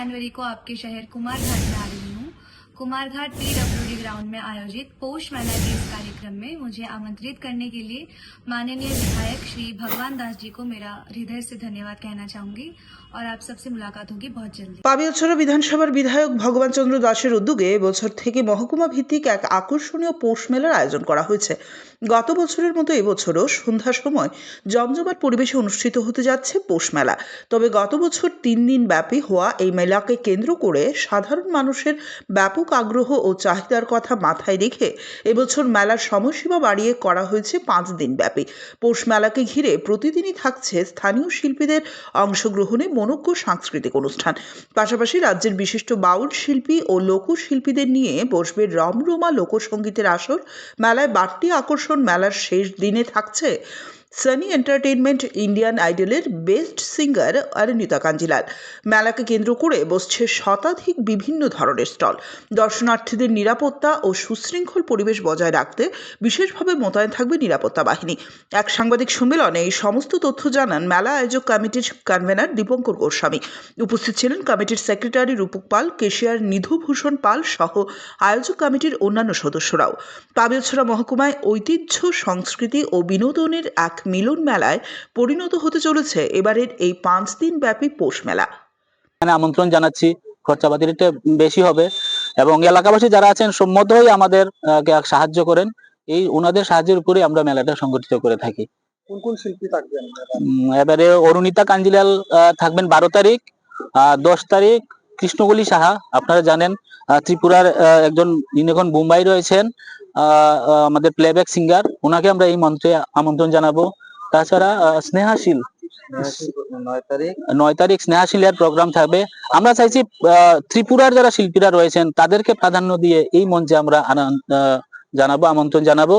अगले 12 जनवरी को आपके शहर कुमार घाट में आ रही हूँ। कुमारघाट पीडब्ल्यूडी ग्राउंड में आयोजित पोष मेला के इस कार्यक्रम में मुझे आमंत्रित करने के लिए माननीय विधायक श्री भगवान दास जी को मेरा हृदय से धन्यवाद कहना चाहूंगी और आप सबसे मुलाकात होगी बहुत जल्दी পাবিয়াছড়া বিধানসভার বিধায়ক ভগবান চন্দ্র দাসের উদ্যোগে এবছর থেকে মহকুমা ভিত্তিক এক আকর্ষণীয় পৌষ মেলার আয়োজন করা হয়েছে গত বছরের মতো এবছরও সন্ধ্যার সময় জমজমাট পরিবেশে অনুষ্ঠিত হতে যাচ্ছে পৌষ মেলা তবে গত বছর তিন দিন ব্যাপী হওয়া এই মেলাকে কেন্দ্র করে সাধারণ মানুষের ব্যাপক আগ্রহ ও চাহিদার কথা মাথায় রেখে এবছর মেলার সময়সীমা বাড়িয়ে করা হয়েছে পাঁচ দিন ব্যাপী। পৌষ মেলাকে ঘিরে প্রতিদিনই থাকছে স্থানীয় শিল্পীদের অংশগ্রহণে মনোজ্ঞ সাংস্কৃতিক অনুষ্ঠান। পাশাপাশি রাজ্যের বিশিষ্ট বাউল শিল্পী ও লোকশিল্পীদের নিয়ে বসবে রমরমা লোকসঙ্গীতের আসর। মেলায় বাড়তি আকর্ষণ মেলার শেষ দিনে থাকছে সানি এন্টারটেইনমেন্ট ইন্ডিয়ান আইডলের বেস্ট সিঙ্গার অরণিতা কাঞ্জিলাল। মেলাকে কেন্দ্র করে বসছে শতাধিক বিভিন্ন ধরনের স্টল। দর্শনার্থীদের নিরাপত্তা ও সুশৃঙ্খল পরিবেশ বজায় রাখতে বিশেষভাবে মোতায়েন থাকবে নিরাপত্তা বাহিনী। এক সাংবাদিক সম্মেলনে এই সমস্ত তথ্য জানান মেলা আয়োজক কমিটির কনভেনার দীপঙ্কর গোস্বামী। উপস্থিত ছিলেন কমিটির সেক্রেটারি রূপক পাল, কেশিয়ার নিধুভূষণ পাল সহ আয়োজক কমিটির অন্যান্য সদস্যরাও। পাবিয়াছড়া মহকুমায় ঐতিহ্য, সংস্কৃতি ও বিনোদনের এক মিলন মেলায় পরিণত হতে চলেছে এবারের এই পাঁচ দিন ব্যাপী পৌষ মেলা। এখানে আমন্ত্রণ জানাচ্ছি খরচাপাতির একটু বেশি হবে এবং এলাকাবাসী যারা আছেন সম্মত হয়ে আমাদের সাহায্য করেন। এই ওনাদের সাহায্যের উপরে আমরা মেলাটা সংগঠিত করে থাকি। কোন কোন শিল্পী থাকবেন? এবারে অরুণিতা কাঞ্জিলাল আহ, থাকবেন বারো তারিখ আহ, দশ তারিখ কৃষ্ণকলি সাহা আপনারা জানেন ত্রিপুরার আহ, একজন এখন মুম্বাই রয়েছেন আমাদের প্লেব্যাক সিঙ্গার ওনাকে আমরা এই মঞ্চে আমন্ত্রণ জানাব। তাছাড়া স্নেহাশীল নয় তারিখ। নয় তারিখ স্নেহাশিলিয়ার প্রোগ্রাম থাকবে। আমরা চাইছি আহ, ত্রিপুরার যারা শিল্পীরা রয়েছেন তাদেরকে প্রাধান্য দিয়ে এই মঞ্চে আমরা জানাব আমন্ত্রণ জানাব।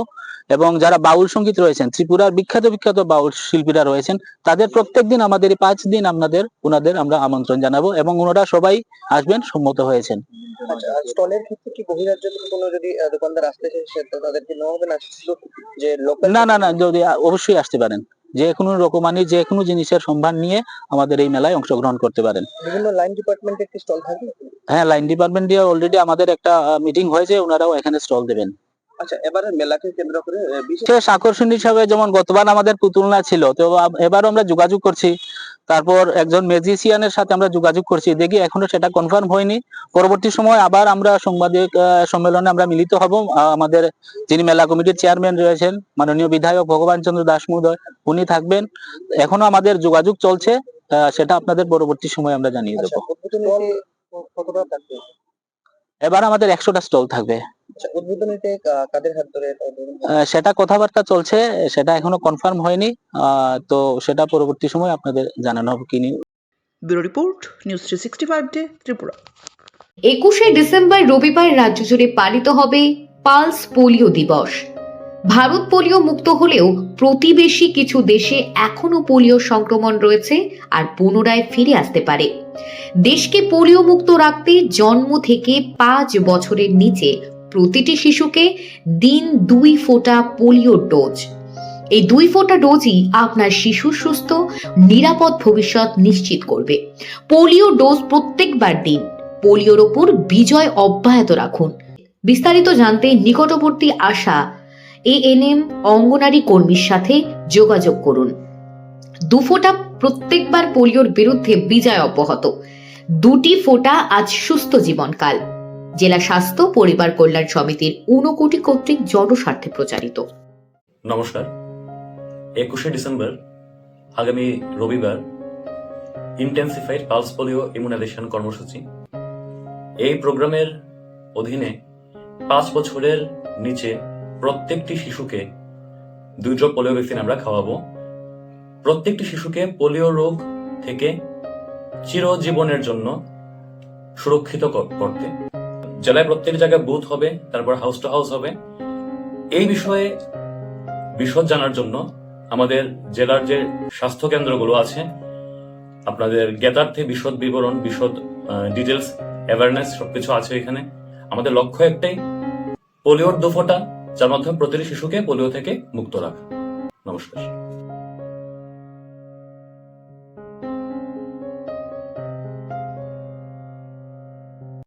এবং যারা বাউল সংগীত রয়েছেন ত্রিপুরার বিখ্যাত বিখ্যাত বাউল শিল্পীরা রয়েছেন তাদের প্রত্যেক দিন আমাদের পাঁচ দিন আপনাদের ওনাদের আমরা আমন্ত্রণ জানাব এবং ওনারা সবাই আসবেন সম্মত হয়েছেন। যে না না না যদি অবশ্যই আসতে পারেন। যে কোনো রকমানি যে কোনো জিনিসের সম্ভার নিয়ে আমাদের এই মেলায় অংশগ্রহণ করতে পারেন। বিভিন্ন লাইন ডিপার্টমেন্টের কি স্টল থাকবে? হ্যাঁ লাইন ডিপার্টমেন্ট দিয়ে অলরেডি আমাদের একটা মিটিং হয়েছে ওনারাও এখানে স্টল দেবেন। আচ্ছা এবারে মেলাকে কেন্দ্র করে আহ, বিশেষ বিশেষ আকর্ষণ হিসাবে যেমন গতবার আমাদের পুতুল নাচ ছিল তো এবারও আমরা যোগাযোগ করছি। তারপর একজন ম্যাজিশিয়ানের সাথে আমরা যোগাযোগ করছি। দেখি এখনও সেটা কনফার্ম হয়নি। পরবর্তী সময় আবার আমরা সাংবাদিক সম্মেলনে আমরা মিলিত হব। আমাদের যিনি মেলা কমিটির চেয়ারম্যান রয়েছেন মাননীয় বিধায়ক ভগবান চন্দ্র দাস মহোদয় উনি থাকবেন। এখনও আমাদের যোগাযোগ চলছে সেটা আপনাদের পরবর্তী সময় আমরা জানিয়ে আচ্ছা দেবো থাকবে? এবার আমাদের একশোটা স্টল থাকবে। আচ্ছা উদ্বোধনীতে কাদের হাত ধরে উদ্বোধন হবে? আহ, সেটা কথাবার্তা চলছে সেটা এখনও কনফার্ম হয়নি। তো সেটা পরবর্তী সময় আপনাদের জানানো হবে কি নিয়ে bureau report news three sixty five day Tripura. একুশে ডিসেম্বর রবিবার রাজ্য জুড়ে পালিত হবে পালস পোলিও দিবস। ভারত পোলিও মুক্ত হলেও প্রতিবেশী কিছু দেশে এখনও পোলিও সংক্রমণ রয়েছে আর পুনরায় ফিরে আসতে পারে। দেশকে পোলিও মুক্ত রাখতে জন্ম থেকে পাঁচ বছরের নিচে প্রতিটি শিশুকে দিন দুই ফোঁটা পোলিও ডোজ। এই দুই ফোঁটা ডোজই আপনার শিশুর সুস্থ, নিরাপদ ভবিষ্যৎ নিশ্চিত করবে। পোলিও ডোজ প্রত্যেকবার দিন। পোলিওর ওপর বিজয় অব্যাহত রাখুন। বিস্তারিত জানতে নিকটবর্তী আসা এএনএম অঙ্গনারী কর্মীর সাথে যোগাযোগ করুন। দুফোঁটা প্রত্যেকবার পোলিওর বিরুদ্ধে বিজয় অব্যাহত। দুটি ফোঁটা আজ সুস্থ জীবনকাল। জেলা স্বাস্থ্য, পরিবার কল্যাণ সমিতির ঊনকোটি কর্তৃক জনস্বার্থে প্রচারিত। নমস্কার। একুশে ডিসেম্বর, আগামী রবিবার, ইন্টেন্সিফাইড পালস পোলিও ইমিউনাইজেশন কর্মসূচি। এই প্রোগ্রামের অধীনে পাঁচ বছরের নিচে প্রত্যেকটি শিশুকে দুই ড্রপ পোলিও ভ্যাকসিন আমরা খাওয়াবো। প্রত্যেকটি শিশুকে পোলিও রোগ থেকে চিরজীবনের জন্য সুরক্ষিত করতে। জেলায় প্রত্যেক জায়গায় বুথ হবে, তারপর হাউস টু হাউস হবে। এই বিষয়ে বিশদ জানার জন্য আমাদের জেলার যে স্বাস্থ্য কেন্দ্রগুলো আছে, আপনাদের জ্ঞাতার্থে বিশদ বিবরণ, বিশদ ডিটেলস অ্যাওয়ারনেস সবকিছু আছে এখানে। আমাদের লক্ষ্য একটাই, পোলিওর দুফোটা যার মাধ্যমে প্রতিটি শিশুকে পোলিও থেকে মুক্ত রাখা। নমস্কার।